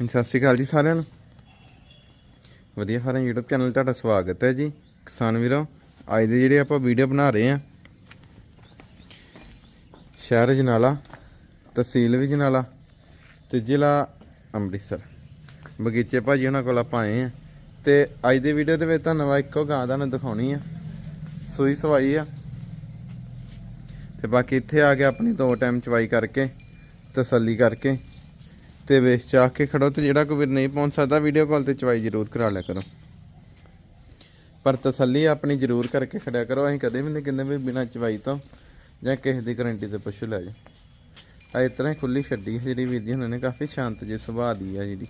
ਹਾਂਜੀ, ਸਤਿ ਸ਼੍ਰੀ ਅਕਾਲ ਜੀ ਸਾਰਿਆਂ ਨੂੰ। ਵਧੀਆ ਫਾਰਮ YouTube ਚੈਨਲ ਤੁਹਾਡਾ ਸਵਾਗਤ ਹੈ ਜੀ। ਕਿਸਾਨ ਵੀਰੋ, ਅੱਜ ਦੇ ਜਿਹੜੇ ਆਪਾਂ ਵੀਡੀਓ ਬਣਾ ਰਹੇ ਆ ਸ਼ਹਿਰ ਜਨਾਲਾ, ਤਹਿਸੀਲ ਵੀ ਜਨਾਲਾ ਤੇ ਜ਼ਿਲ੍ਹਾ ਅੰਮ੍ਰਿਤਸਰ। ਬਗੀਚੇ ਭਾਜੀ ਉਹਨਾਂ ਕੋਲ ਆਪਾਂ ਆਏ ਆ ਤੇ ਅੱਜ ਦੀ ਵੀਡੀਓ ਦੇ ਵਿੱਚ ਤੁਹਾਨੂੰ ਮੈਂ ਇੱਕੋ ਗਾਂ ਦਾ ਨੂੰ ਦਿਖਾਉਣੀ ਆ। ਸੂਈ ਸਵਾਈ ਆ। ਤੇ ਬਾਕੀ ਇੱਥੇ ਆ ਕੇ ਆਪਣੀ ਦੋ ਟਾਈਮ ਚਵਾਈ ਕਰਕੇ, ਤਸੱਲੀ ਕਰਕੇ ਤੇ ਵੇਚ ਚਾਹ ਕੇ ਖੜੋ ਤੇ ਜਿਹੜਾ ਕੋਈ ਵੀਰ ਨਹੀਂ ਪਹੁੰਚ ਸਕਦਾ ਵੀਡੀਓ ਕਾਲ ਤੇ ਚਵਾਈ ਜ਼ਰੂਰ ਕਰਾ ਲਿਆ ਕਰੋ। ਪਰ ਤਸੱਲੀ ਆਪਣੀ ਜ਼ਰੂਰ ਕਰਕੇ ਖੜਿਆ ਕਰੋ, ਅਸੀਂ ਕਦੇ ਵੀ ਨਹੀਂ ਕਹਿੰਦੇ ਵੀ ਬਿਨਾਂ ਚਵਾਈ ਤੋਂ ਜਾਂ ਕਿਸੇ ਦੀ ਗਾਰੰਟੀ ਤੇ ਪਸ਼ੂ ਲੈ ਜਾ ਆ ਇਸ ਤਰ੍ਹਾਂ ਹੀ ਖੁੱਲੀ ਛੱਡੀ ਸੀ ਜਿਹੜੀ ਵੀਰ ਜੀ, ਉਹਨਾਂ ਨੇ ਕਾਫੀ ਸ਼ਾਂਤ ਜਿਹੇ ਸੁਭਾਅ ਦੀ ਆ ਜਿਹੜੀ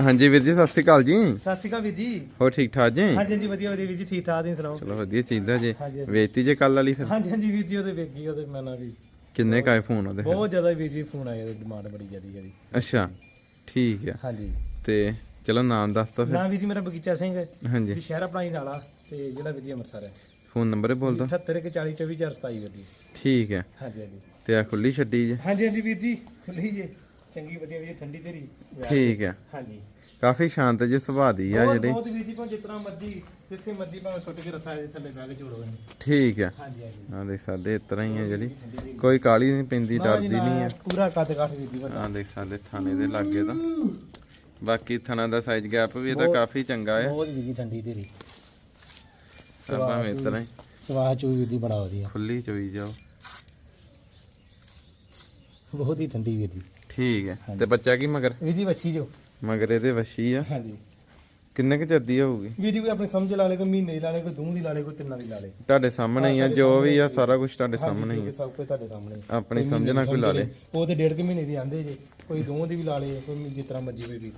ਹਾਂਜੀ ਵੀਰ ਜੀ ਸਤਿ ਸ਼੍ਰੀ ਅਕਾਲ ਜੀ। ਸਤਿ ਸ਼੍ਰੀ ਅਕਾਲ ਵੀਰ ਜੀ। ਹੋਰ ਠੀਕ ਠਾਕ ਜੀ? ਹਾਂਜੀ ਹਾਂਜੀ ਵਧੀਆ ਵਧੀਆ ਵੀਰ ਜੀ ਠੀਕ ਠਾਕ ਤੁਸੀਂ ਸੁਣਾਓ? ਚਲੋ ਵਧੀਆ ਚੀਜ਼ ਜੀ। ਹਾਂਜੀ। ਵੇਚਤੀ ਜੇ ਕੱਲ ਵਾਲੀ ਫਿਰ? ਹਾਂਜੀ ਹਾਂਜੀ ਵੀਰ ਜੀ ਉਹਦੇ ਵੇਖੀ ਉਹਦੇ ਮੈਂ ਨਾ ਵੀ। ਕਿੰਨੇ ਕਾਏ ਫੋਨ ਉਹਦੇ? ਬਹੁਤ ਜ਼ਿਆਦਾ ਵੀਰ ਜੀ ਫੋਨ ਆਇਆ ਡਿਮਾਂਡ ਬੜੀ ਜ਼ਿਆਦੀ ਹੈ ਅੱਛਾ ਠੀਕ ਆ। ਹਾਂਜੀ। ਤੇ ਚਲੋ ਨਾਮ ਦੱਸ ਦੋ ਫਿਰ। ਨਾ ਵੀਰ ਜੀ ਮੇਰਾ ਬਗੀਚਾ ਸਿੰਘ। ਹਾਂਜੀ। ਜੀ ਸ਼ਹਿਰ ਆਪਣਾ ਹੀ ਨਾਲਾ ਤੇ ਜ਼ਿਲ੍ਹਾ ਵੀਰ ਜੀ ਅੰਮ੍ਰਿਤਸਰ ਹੈ। ਫੋਨ ਨੰਬਰ ਬੋਲ ਦੋ 78 ਕੇ 40 24 427 ਵੀਰ ਜੀ। ਠੀਕ ਹੈ। ਹਾਂਜੀ ਹਾਂਜੀ। ਤੇ ਆ ਖੁੱਲੀ ਛੱਡੀ ਜੇ। ਹਾਂਜੀ ਹਾਂਜੀ ਵੀਰ ਜੀ ਖੁੱਲੀ ਜੇ। ਚੰਗੀ ਵਧੀਆ ਵੀ ਠੰਡੀ ਤੇਰੀ ਠੀਕ ਹੈ। ਹਾਂਜੀ। ਕਾਫੀ ਸ਼ਾਂਤ ਜੇ ਸੁਭਾਅ ਦੀ ਆ ਜਿਹੜੀ। ਬਹੁਤ ਵੀਰ ਜੀ ਭਾਵੇਂ ਜਿਤਨਾ ਮਰਜ਼ੀ ਜਿੱਥੇ ਮਰਜ਼ੀ ਭਾਵੇਂ ਸੁੱਟ ਕੇ ਰਸਾ ਦੇ ਥੱਲੇ ਬਹਿ ਕੇ ਇਹਨੂੰ। ਠੀਕ ਹੈ। ਹਾਂਜੀ ਹਾਂਜੀ। ਆ ਦੇਖ ਸਕਦੇ ਇਸ ਤਰ੍ਹਾਂ ਹੀ ਆ ਜਿਹੜੀ। ਕੋਈ ਕਾਲੀ ਨਹੀਂ ਪੈਂਦੀ ਡਰਦੀ ਨਹੀਂ ਆ ਪੂਰਾ ਕੱਦ ਕਾਠ ਜੀ ਵੱਡਾ ਆ ਦੇਖ ਸਕਦੇ ਥਾਣੇ ਦੇ ਲਾਗੇ ਤਾਂ। ਬਾਕੀ ਥਣਾ ਦਾ ਸਾਈਜ਼ ਗੈਪ ਵੀ ਇਹਦਾ ਕਾਫੀ ਚੰਗਾ ਆ ਬਹੁਤ ਜੀ ਠੰਡੀ ਤੇਰੀ। ਆਪਾਂ ਇਸ ਤਰ੍ਹਾਂ ਹੀ। ਸਵਾਹ ਚੋਈ ਜੀ ਬੜਾ ਵਧੀਆ। ਖੁੱਲੀ ਚੋਈ ਜਾਓ। ਬਹੁਤ ਹੀ ਠੰਡੀ ਵੀਰ ਜੀ। ਠੀਕ ਹੈ। ਤੇ ਬੱਚਾ ਕੀ ਮਗਰ? ਵੀਰ ਜੀ ਵੱਛੀ ਜੋ। ਮਗਰ ਇਹਦੇ ਵਸ਼ੀ ਆ? ਹਾਂਜੀ। ਕਿੰਨੇ ਕੁ ਚਿਰ ਦੀ ਹੋਊਗੀ? ਵੀਰ ਜੀ ਕੋਈ ਆਪਣੇ ਸਮਝ ਲਾ ਲੇ ਕੋਈ ਮਹੀਨੇ ਦੀ ਲਾ ਲੇ ਕੋਈ ਦੂੰ ਦੀ ਲਾ ਲੇ ਕੋਈ ਤਿੰਨਾਂ ਦੀ ਲਾ ਲੇ। ਤੁਹਾਡੇ ਸਾਹਮਣੇ ਹੀ ਆ ਜੋ ਵੀ ਆ ਸਾਰਾ ਕੁਝ ਤੁਹਾਡੇ ਸਾਹਮਣੇ ਹੀ ਆ। ਸਭ ਕੁਝ ਤੁਹਾਡੇ ਸਾਹਮਣੇ ਹੀ। ਆਪਣੀ ਸਮਝ ਨਾਲ ਕੋਈ ਲਾ ਲੇ ਉਹ ਤੇ ਡੇਢ ਕੁ ਮਹੀਨੇ ਦੀ ਆਂਦੇ ਜੇ। ਕੋਈ ਦੂੰ ਦੀ ਵੀ ਲਾ ਲੇ ਕੋਈ ਜਿਸ ਤਰ੍ਹਾਂ ਮਰਜ਼ੀ ਕੋਈ ਵੀ।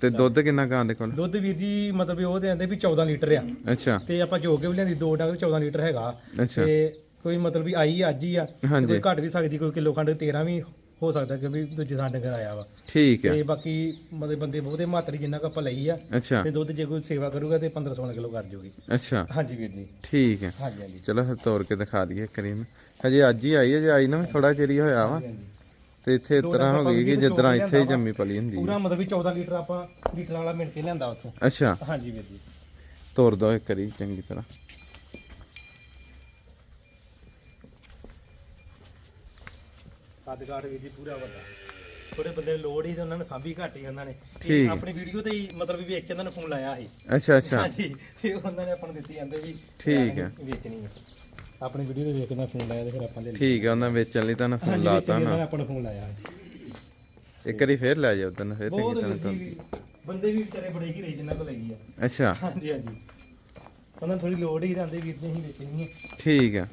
ਤੇ ਦੁੱਧ ਕਿੰਨਾ ਕਾਂ ਦੇ ਕੋਲ? ਦੁੱਧ ਵੀਰ ਜੀ ਮਤਲਬ ਵੀ ਉਹ ਤੇ ਆਂਦੇ ਵੀ 14 ਲੀਟਰ ਆ। ਅੱਛਾ। ਤੇ ਆਪਾਂ ਜੋ ਕੇ ਵੀ ਲਿਆਂਦੀ ਦੋ ਡੰਗ ਤੇ 14 ਲੀਟਰ ਹੈਗਾ। ਅੱਛਾ। ਤੇ ਕੋਈ ਮਤਲਬ ਵੀ ਆਈ ਅੱਜ ਹੀ ਆ। ਤੇ ਹਾਂਜੀ। ਕੋਈ ਘਟ ਵੀ ਸਕਦੀ ਕੋਈ ਕਿਲੋ ਖੰਡ 13 ਵੀ ਹੋ ਸਕਦਾ ਕਿਉਂਕਿ ਦੂਜੇ ਥਾਂ ਡੰਗਰ ਆਇਆ ਵਾ। ਠੀਕ ਹੈ। ਤੇ ਬਾਕੀ ਮਤਲਬ ਬੰਦੇ ਬਹੁਤੇ ਮਾਤਰੀ ਜਿੰਨਾ ਕੁ ਆਪਾਂ ਲਈ ਆ ਅੱਛਾ। ਤੇ ਦੁੱਧ ਜੇ ਕੋਈ ਸੇਵਾ ਕਰੂਗਾ ਤੇ 15 16 ਕਿਲੋ ਕਰ ਜੂਗੀ। ਅੱਛਾ। ਹਾਂਜੀ ਵੀਰ ਜੀ। ਠੀਕ ਹੈ। ਹਾਂਜੀ ਹਾਂਜੀ। ਚਲੋ ਫਿਰ ਤੋੜ ਕੇ ਦਿਖਾ ਦਈਏ ਕਰੀਮ ਹਜੇ ਅੱਜ ਹੀ ਆਈ ਹੈ ਜੇ ਆਈ ਨਾ ਥੋੜਾ ਚਿਰ ਹੀ ਹੋਇਆ ਵਾ। ਤੇ ਇੱਥੇ ਇਸ ਤਰ੍ਹਾਂ ਹੋ ਗਈ ਕਿ ਜਿੱਦਾਂ ਇੱਥੇ ਹੀ ਜੰਮੀ ਪਲੀ ਹੁੰਦੀ ਪੂਰਾ ਮਤਲਬ ਵੀ 14 ਲੀਟਰ ਆਪਾਂ ਲੀਟਰ ਵਾਲਾ ਮਿਣ ਕੇ ਲਿਆਂਦਾ ਉੱਥੋਂ। ਅੱਛਾ। ਹਾਂਜੀ ਵੀਰ ਜੀ। ਤੋੜ ਦੋ ਇੱਕ ਕਰੀ ਚੰਗੀ ਤਰ੍ਹਾਂ। ਕਾਠ ਵੀਰ ਜੀ ਪੂਰਾ ਵੱਡਾ। ਥੋੜੇ ਬੰਦੇ ਨੂੰ ਲੋੜ ਹੀ ਤੇ ਉਹਨਾਂ ਨੇ ਸਾਂਭੀ ਘੱਟ ਹੀ ਉਹਨਾਂ ਨੇ। ਤੇ ਠੀਕ। ਆਪਣੀ ਵੀਡੀਓ ਤੇ ਹੀ ਮਤਲਬ ਵੀ ਵੇਖ ਕੇ ਉਹਨਾਂ ਨੂੰ ਫੋਨ ਲਾਇਆ ਸੀ। ਅੱਛਾ ਅੱਛਾ। ਹਾਂਜੀ ਤੇ ਉਹਨਾਂ ਨੇ ਆਪਾਂ ਨੂੰ ਦਿੱਤੀ ਜਾਂਦੇ ਵੀ ਠੀਕ ਹੈ। ਵੇਚਣੀ ਹੈ ਆਪਣੀ ਵੀਡੀਓ ਤੇ ਵੇਖ ਕੇ ਉਹਨਾਂ ਫੋਨ ਲਾਇਆ ਤੇ ਫਿਰ ਆਪਾਂ ਲੈ ਲਈ। ਠੀਕ ਹੈ ਉਹਨਾਂ ਵੇਚਣ ਲਈ ਤੁਹਾਨੂੰ ਫੋਨ ਲਾਤਾ ਨਾ ਨੇ। ਆਪਾਂ ਨੂੰ ਫੋਨ ਲਾਇਆ। ਇੱਕ ਵਾਰੀ ਫੇਰ ਲੈ ਜਾਓ ਤੈਨੂੰ ਫੇਰ ਬਹੁਤ ਚੰਗੀ ਤਰ੍ਹਾਂ ਵੀਰ ਜੀ, ਬੰਦੇ ਵੀ ਵਿਚਾਰੇ ਬੜੇ ਹੀ ਰਹੇ ਜਿੰਨਾਂ ਕੋਲ ਲਈ ਆ। ਅੱਛਾ। ਹਾਂਜੀ ਹਾਂਜੀ। ਉਹਨਾਂ ਨੂੰ ਥੋੜੀ ਲੋੜ ਹੀ ਰਹਿੰਦੇ ਵੀਰ ਜੀ ਅਸੀਂ ਵੇਚਣੀ ਹੈ ਠੀਕ ਹੈ।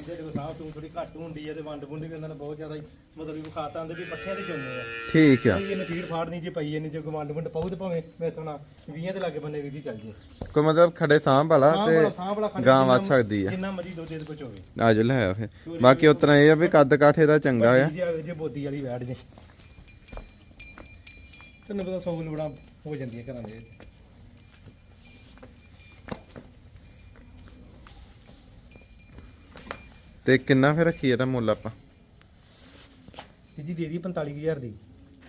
ਆਂਦੇ ਦੇ ਸਾਹ ਸੂ ਥੋੜੀ ਘੱਟ ਹੁੰਦੀ ਹੈ ਤੇ ਵੰਡ ਵੁੰਡ ਵੀ ਉਹਨਾਂ ਨੇ ਬਹੁਤ ਜ਼ਿਆਦਾ ਹੀ ਮਤਲਬ ਵੀ ਖਾਤਾ ਆਂਦੇ ਵੀ ਪੱਠਿਆਂ ਤੇ ਜੰਮੇ ਆ। ਠੀਕ ਆ। ਕੋਈ ਇਹਨੇ ਫੀਡ ਫਾੜ ਨਹੀਂ ਜੇ ਪਈ ਇਹਨੇ ਜੇ ਕੋਈ ਵੰਡ ਵੁੰਡ ਪਾਉ ਤੇ ਭਾਵੇਂ ਮੈਂ ਸੁਣਾ 20 ਦੇ ਲਾਗੇ ਬੰਨੇ ਵੀ ਦੀ ਚੱਲ ਜੇ। ਕੋਈ ਮਤਲਬ ਖੜੇ ਸਾਂਭ ਵਾਲਾ ਸਾਹ ਸਾਹ ਬੜਾ ਖਾਂਦਾ ਗਾਂ ਵੱਧ ਜਿੰਨਾ- ਸਕਦੀ ਆ। ਜਿੰਨਾ ਮਰਜ਼ੀ ਦੁੱਧ ਦੇ ਕੁਝ ਹੋਵੇ ਆਜੋ ਲੈ ਆਓ ਫਿਰ। ਬਾਕੀ ਉਤਰਾ ਇਹ ਆ ਵੀ ਕੱਦ ਕਾਠੇ ਦਾ ਚੰਗਾ ਆ। ਜੀ ਆਵੇ ਜੇ ਬੋਦੀ ਵਾਲੀ ਵੈੜ ਜੇ। ਤੈਨੂੰ ਪਤਾ ਸੌ ਬੜਾ ਹੋ ਜਾਂਦੀ ਹੈ ਘਰਾਂ ਦੇ ਵਿੱਚ। ਤੇ ਕਿੰਨਾ ਫਿਰ ਰੱਖੀ ਇਹਦਾ ਮੁੱਲ ਆਪਾਂ? ਵੀ ਜੀ ਦੇ ਦੀ 45000 ਦੀ।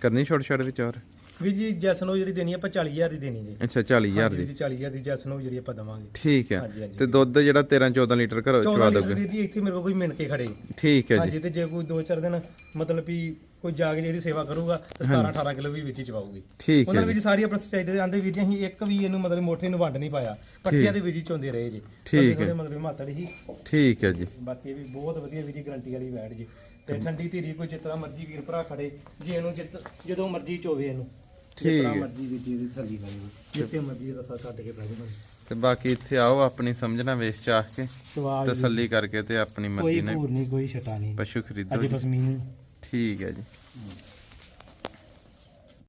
ਕਰਨੀ ਛੋਟ ਛੋਟ ਵਿੱਚ ਹੋਰ? ਵੀ ਜੀ ਜੈਸਨੋ ਜਿਹੜੀ ਦੇਣੀ ਆਪਾਂ 40000 ਦੀ ਦੇਣੀ ਜੀ। ਅੱਛਾ 40000 ਹਾਂਜੀ ਦੀ। ਜੀ 40000 ਦੀ ਜੈਸਨੋ ਜਿਹੜੀ ਆਪਾਂ ਦਵਾਂਗੇ। ਠੀਕ ਹੈ। ਤੇ ਦੁੱਧ ਜਿਹੜਾ 13 14 ਲੀਟਰ ਘਰੋਂ 14 ਚਵਾ ਦੋਗੇ? ਵੀਰ ਜੀ ਇੱਥੇ ਮੇਰੇ ਕੋਲ ਕੋਈ ਮਿਣ ਕੇ ਖੜੇ। ਠੀਕ ਹੈ ਜੀ। ਹਾਂਜੀ ਤੇ ਜੇ ਕੋਈ 2-4 ਦਿਨ ਮਤਲਬ ਵੀ ਕੋਈ ਜਾ ਕੇ ਜੇ ਇਹਦੀ ਸੇਵਾ ਕਰੂਗਾ ਤੇ 17-18 ਕਿਲੋ ਵੀ ਵਿੱਚ ਹੀ ਚਵਾਊਗੀ ਠੀਕ ਉਹਨਾਂ ਵਿੱਚ ਸਾਰੀ ਆਪਣਾ ਸਚਾਈ ਦੇ ਆਂਦੇ ਵੀਰ ਜੀ ਅਸੀਂ ਇੱਕ ਵੀ ਇਹਨੂੰ ਮਤਲਬ ਮੋਠੇ ਨੂੰ ਵੰਡ ਨਹੀਂ ਪਾਇਆ। ਪੱਟੀਆਂ ਦੇ ਵਿੱਚ ਹੀ ਚੋਂਦੇ ਰਹੇ ਜੀ। ਠੀਕ ਹੈ। ਮਤਲਬ ਮਾਤੜ ਹੀ ਠੀਕ ਹੈ ਜੀ। ਬਾਕੀ ਇਹ ਵੀ ਬਹੁਤ ਵਧੀਆ ਵੀਰ ਜੀ ਗਰੰਟੀ ਵਾਲੀ ਬੈਠ ਜੀ। ਤੇ ਠੰਡੀ ਧੀਰੀ ਕੋਈ ਜਿਤਨਾ ਮਰਜ਼ੀ ਵੀਰ ਭਰਾ ਖੜੇ ਜੇ ਇਹਨੂੰ ਜਿੱਤ ਜਦੋਂ ਮਰਜ਼ੀ ਚੋਵੇ ਇਹਨੂੰ। ਠੀਕ ਹੈ। ਮਰਜ਼ੀ ਵੀਰ ਜੀ ਦੀ ਤਸੱਲੀ ਕਰੀ ਜਿੱਥੇ ਮਰਜ਼ੀ ਰਸਾ ਕੱਟ ਕੇ ਪੈ ਜਾਵੇ ਤੇ ਬਾਕੀ ਇੱਥੇ ਆਓ ਆਪਣੀ ਸਮਝਣਾ ਵੇਚ ਚਾਹ ਕੇ ਤਸੱਲੀ ਕਰਕੇ ਤੇ ਆਪਣੀ ਕੋਈ ਮਰਜ਼ੀ ਨਾਲ ਭੂਰ ਨਹੀਂ ਕੋਈ ਛਟਾ ਨਹੀਂ। ਪਸ਼ੂ ਖਰੀਦੋ ਅਜੇ ਬਸ ਠੀਕ ਹੈ ਜੀ।